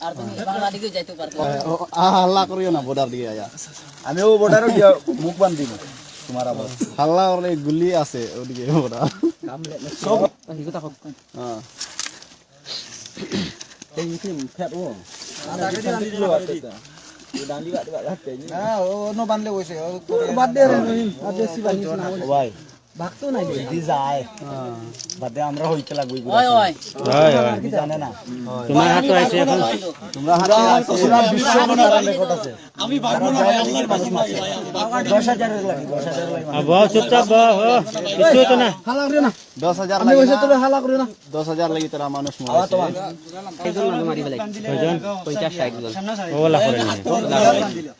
আর তুমি বাংলা দিকে যাইতে পারতো হাল্লা করিও না বর্ডার দিকে আয়া। আমিও বর্ডারও গিয়া মুখ বান দিব তোমার আবার। হাল্লা করলে গুলি আছে ওদিকে বর্ডার সব হ্যাঁ। হ্যাঁ ও। নো বানলে কইছে বাদ দে রে বাদ দে সিবা নিছ না ভাই ভাগতো নাই দি যায়। বাদ আমরা হইতে লাগবই ওই ওই হয়। হয় জানে না? তোমার হাতে আছে এখন। তোমরা হাতে আছে। পুরা বিশ্ব মনোরম রেকর্ড আছে। আমি পারব না ভাই আল্লাহর কাছে 10000 এর লাগি 10000 এর লাগি আর চুপচাপ বহ কিছু হতো না। হালা করিও না। দশ হাজার আমি তোরে হালা করিও না। দশ হাজার লাগি তোরা মানুষ আওয়া তোমার। কয়জন? ওলা করে নিয়ে না নেট দিতাম না তোমারে বানানোর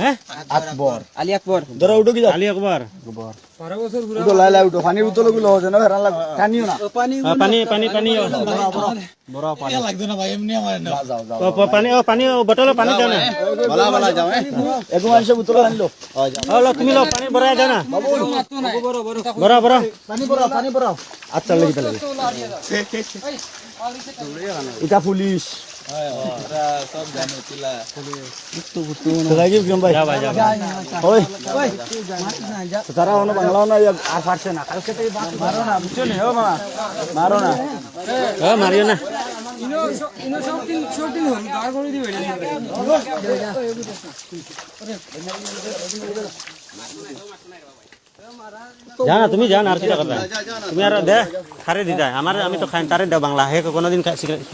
হ্যাঁ? আকবর। আলী আকবর। ধরো উঠো কি আলী আকবর। উঠো লাই লাই উঠো। পানির বোতলগুলো হচ্ছে না হেরান লাগ টানিও না। আ, পানি পানি পানি ও, যাও যাও ও, পানি ও পানি ও পানি দাও না? বলা বলা যাও হ্যাঁ। এগো মানুষে বোতল আনলো। ও লো, তুমি লো পানি ভরাই দাও না। বড় বড় পানি পড়াও পানি পড়াও আচ্ছা লাগি তাহলে এটা পুলিশ। তারা অন্য বাংলাও না আর পারছে না মারিও না জানা তুমি জান আর কি কথা তুমি আর দে খারে দি দেয় আমার আমি তো খাই তারে দাও বাংলা। হে কোনোদিন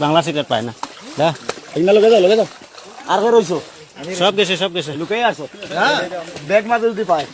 বাংলা সিগারেট পায় না। দা। এগুলা লগে যাও লগে যাও আর কে রইছো সব গেছে সব গেছে। লুকাই আসো হ্যাঁ ব্যাগ মাঝে যদি পায়।